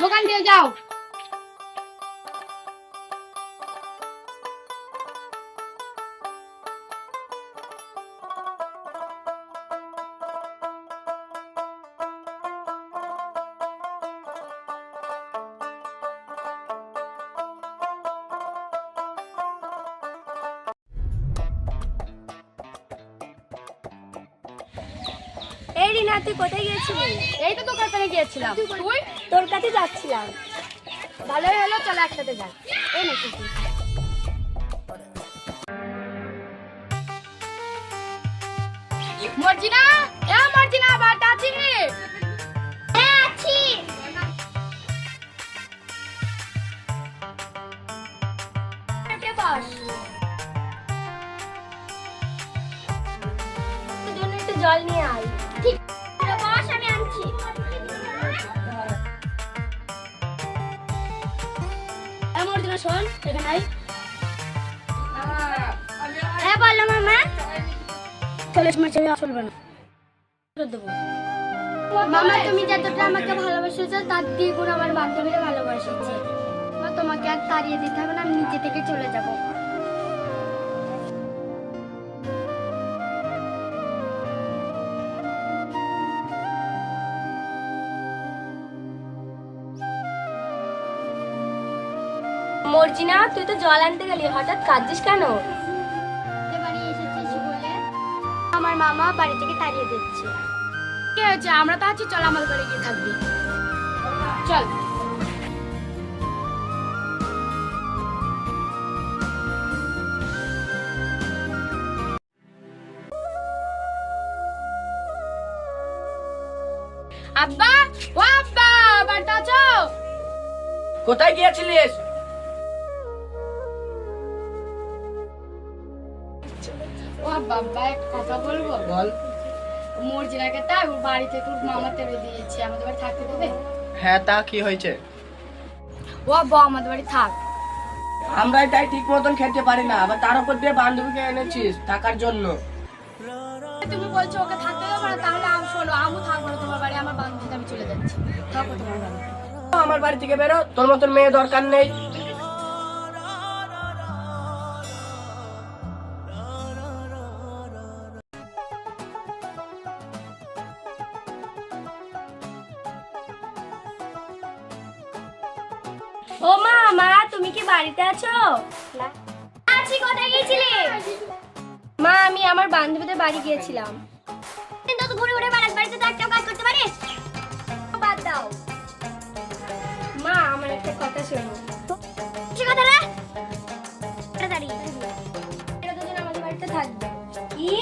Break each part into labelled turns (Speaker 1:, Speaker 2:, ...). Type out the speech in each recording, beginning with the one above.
Speaker 1: দোকান দিয়ে যাও
Speaker 2: রিনা তুই কোথায় গিয়েছিলি?
Speaker 1: এই তো দোকান থেকে গিয়েছিলাম তুই?
Speaker 2: তোর কাছে যাচ্ছিলাম।
Speaker 1: ভালোই হলো চলো একসাথে যাই। এই নে তুই। মর্জিনা? এ মর্জিনা বাটা আছি
Speaker 2: হ্যাঁ আছি। তোর জল নিয়ে আয়। ঠিক শোন এখানে আয়। হ্যাঁ বললাম মামা। চল্লিশ মাসে চলবে না। দেবো। মামা তুমি যতটা আমাকে ভালোবাসেছো তার দ্বিগুণ আমার বান্ধবীরা ভালোবাসেছে। তোমাকে আর তাড়িয়ে দিতে হবে না আমি নিজে থেকে চলে যাব। মর্জিনা তুই তো জল আনতে গেলি হঠাৎ কাঁদছিস কেন? বাড়ি এসেছিস বলে আমার মামা বাড়ি থেকে তাড়িয়ে দিচ্ছে।
Speaker 1: কি হয়েছে আমরা তো আছি চল আমাদের বাড়ি গিয়ে থাকবি। চল। আব্বা ও আব্বা বাড়িতে আছো?
Speaker 3: কোথায় গিয়েছিলিস?
Speaker 1: আব্বা কথা বলব?
Speaker 3: বল।
Speaker 1: মর্জিনাকে তাই ওর বাড়ি থেকে ওর মামা তেড়ে দিয়েছে আমাদের বাড়ি থাকতে দেবে?
Speaker 3: হ্যাঁ তা কি হয়েছে?
Speaker 1: ও আমাদের বাড়ি থাক।
Speaker 3: আমরা তাই ঠিক মতন খেতে পারি না আবার তার উপর দিয়ে বান্ধবীকে এনেছিস থাকার জন্য।
Speaker 1: তুমি বলছো ওকে থাকতে দেবো না তাহলে আমি শোনো আমু থাকব না তোমার বাড়ি আমার বান্ধবীর আমি চলে যাচ্ছি। থাকব তোমার বাড়ি।
Speaker 3: আমার বাড়ি থেকে বেরো তোর মতন মেয়ে দরকার নেই।
Speaker 2: ও মা মা তুমি কি বাড়িতে আছো? না। আছি কোথায় গিয়েছিলে? মা আমি আমার বান্ধবীদের বাড়ি গিয়েছিলাম। কিন্তু তো ঘুরে ঘুরে বেড়াস বাড়িতে তো একটাও কাজ করতে পারিস? বাদ দাও। মা আমার একটা কথা শোনো। কি কথা রে? তাড়াতাড়ি এরা দুজন আমাদের বাড়িতে থাকবে। কি?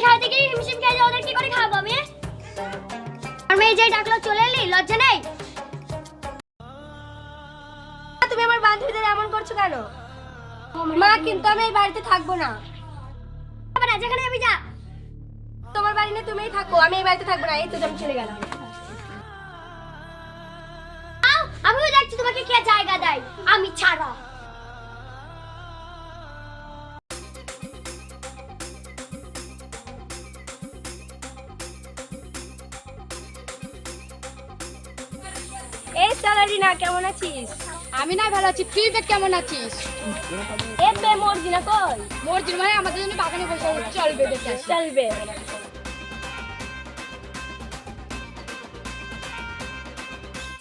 Speaker 2: খাওয়া থেকে হিমশিম খেয়ে যাও ওদের কি করে খাওয়াবো আমি? আর মেয়ে যে ডাকলো চলে এলি? লজ্জা নেই? এমন করছ কেন? মা, কিন্তু আমি এই বাড়িতে থাকব না। যেখানে আমি যা তোমার বাড়ি নিয়ে তুমিই থাকো। আমি এই বাড়িতে থাকব না। এই তো আমি চলে গেলাম। আমিও দেখছি তোমাকে কে জায়গা দেয়? আমি ছাড়া। এই সালারিনা কেমন আছিস?
Speaker 1: আমি না ভালো আছি তুই দেখ কেমন আছিস।
Speaker 2: এ বে মর্জিনা কই?
Speaker 1: মর্জির ভাই আমাদের জন্য বাগানে বসে চলবে আসি।
Speaker 2: চলবে।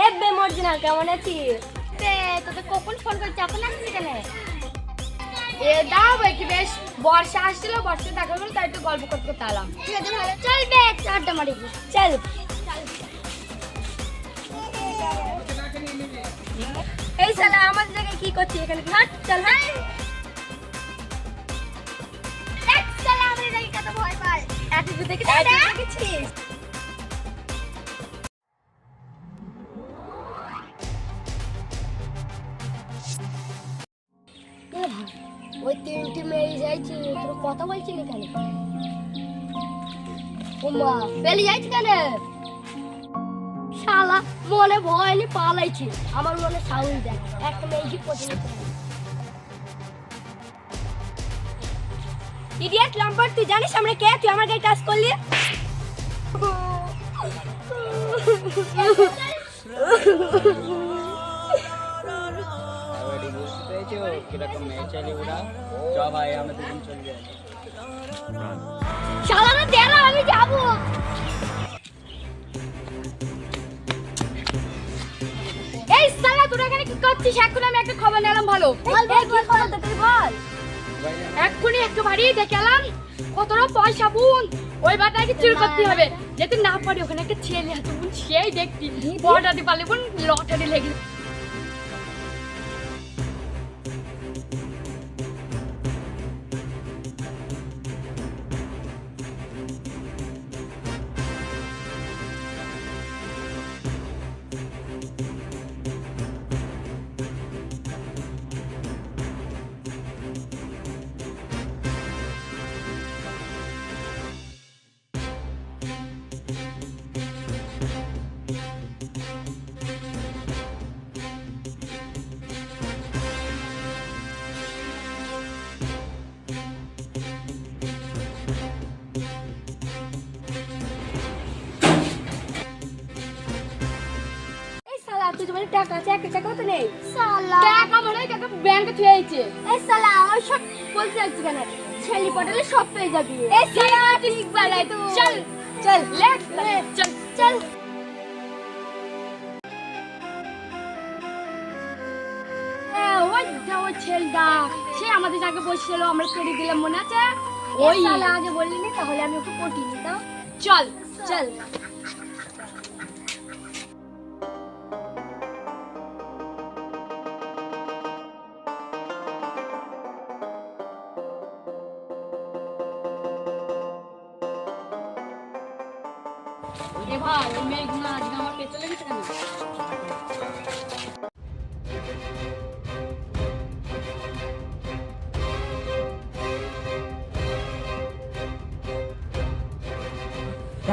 Speaker 2: এ বে মর্জিনা কেমন আছিস? বে তোকে কখন ফোন করছি এখন আসলি কেন
Speaker 1: এ দাও কি বেশ। বর্ষা আসছিল বর্ষা দেখা গেল তাই একটু গল্প করতে এলাম
Speaker 2: ঠিক আছে ভালো। চলবে আড্ডা মারি। চল। কি করছিস এখানে? কি হাট চল ওই তিনটি মেয়ে যাইছি তোর কথা বলছিলি কেন? ওমা বেলি যাইছি কেন? শালা মনে ভয় নি পালাইছি। আমার মনে সাউন্ড দেয় একটা মেয়ে কি পছন্দ ইডিয়েট লাম্বার তুই জানিস আমরা কে? তুই আমার গায়ে টাচ করলি? শালারা দেরা আমি যাব।
Speaker 1: এখানে কি করছিস? এখন আমি একটা খবর নিলাম ভালো
Speaker 2: বল বল কি খবর তো তুই বল।
Speaker 1: এক্ষুনি একটু বাড়ি দেখে এলাম কতটা পয়সা বুন। ওই বাটাকে চুরি করতে হবে? যেতে না পারি ওখানে একটা ছেলে আছে বুন সেই দেখতি। বড়াতে পারলে বুন লটারি লেগে
Speaker 2: তুই টাকা আছে একটা টাকাও তো নেই।
Speaker 1: টাকা মনে হয় টাকা ব্যাংকে থুয়েছে
Speaker 2: এই শালা ওই সব বলতে যাচ্ছি কেন? ছেলে পটালে সব পেয়ে যাবি। এই শালা ঠিক বালাই তো।
Speaker 1: চল
Speaker 2: চল
Speaker 1: লেট চল।
Speaker 2: চল।
Speaker 1: ওই ছেলেটা সে আমাদের আগে বসছিল আমরা কেড়ে দিলাম মনে আছে?
Speaker 2: ওই। শালা আগে বললি তাহলে আমি ওকে পটিয়ে নিতাম
Speaker 1: চল।
Speaker 2: চল।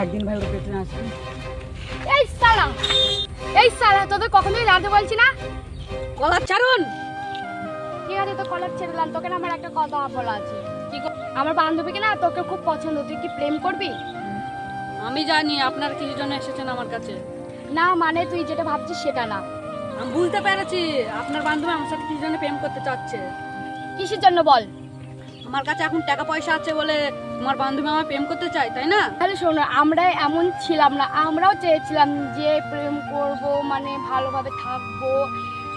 Speaker 4: একদিন ভাই ওর পেছনে আসবি।
Speaker 1: এই সালা এই সালা তোদের কখনোই বলছি না? কলার ঠিক আছে তো কলার ছেড়লাম তোকে না আমার একটা কথা বলা আছে। কি? আমার বান্ধবীকে না তোকে খুব পছন্দ তুই কি প্রেম করবি?
Speaker 5: আমি জানি আপনার কিছু জন্য এসেছেন আমার কাছে।
Speaker 1: না মানে তুই যেটা ভাবছিস সেটা না।
Speaker 5: আমি বুঝতে পেরেছি। আপনার বান্ধবী আমার সাথে কিছু জন্য প্রেম করতে চাচ্ছে।
Speaker 1: কিসের জন্য বল?
Speaker 5: আমার কাছে এখন টাকা পয়সা আছে বলে আমার বান্ধবী আমার প্রেম করতে চায় তাই না?
Speaker 1: তাহলে শোনো আমরা এমন ছিলাম না। আমরাও চেয়েছিলাম যে প্রেম করব মানে ভালোভাবে থাকব।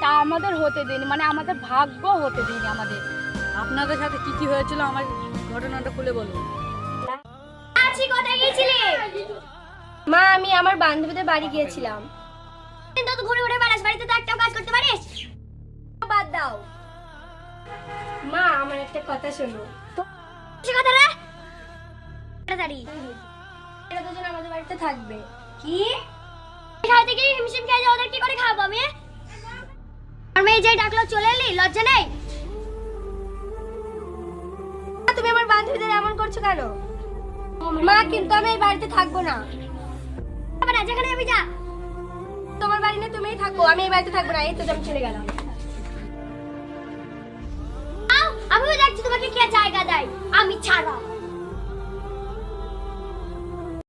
Speaker 1: তা আমাদের হতে দিন মানে আমাদের ভাগ্য হতে দিন আমাদের।
Speaker 5: আপনাদের সাথে কি কি হয়েছিল আমার ঘটনাটা খুলে বলুন।
Speaker 2: আছি কোথায় গিয়েছিলে? মা আমি আমার বান্ধবীদের বাড়ি গিয়েছিলাম। কিন্তু তুই ঘুরে ঘুরে বেড়াস বাড়িতে তো একটাও কাজ করতে পারিস? বাদ দাও। মা আমার একটা কথা শোনো। তো কথা রে? তাড়াতাড়ি। এরা দুজন আমাদের বাড়িতে থাকবে। কি? খাইতে গিয়ে হিমশিম খেয়ে যাও ওদের কি করে খাব আমি? আর মেয়ে যাই ডাকলো চলে এলি? লজ্জা নেই? তুমি আমার বান্ধবীদের এমন করছ কেন? মা, কিন্তু আমি এই বাড়িতে থাকব না। আবার না যেখানে আমি যা। তোমার বাড়ি না তুমিই থাকো, আমি এই বাড়িতে থাকব না, এই তো আমি চলে গেলাম। আমিও যাচ্ছি, তোমাকে কে জায়গা দেয়? আমি ছাড়া।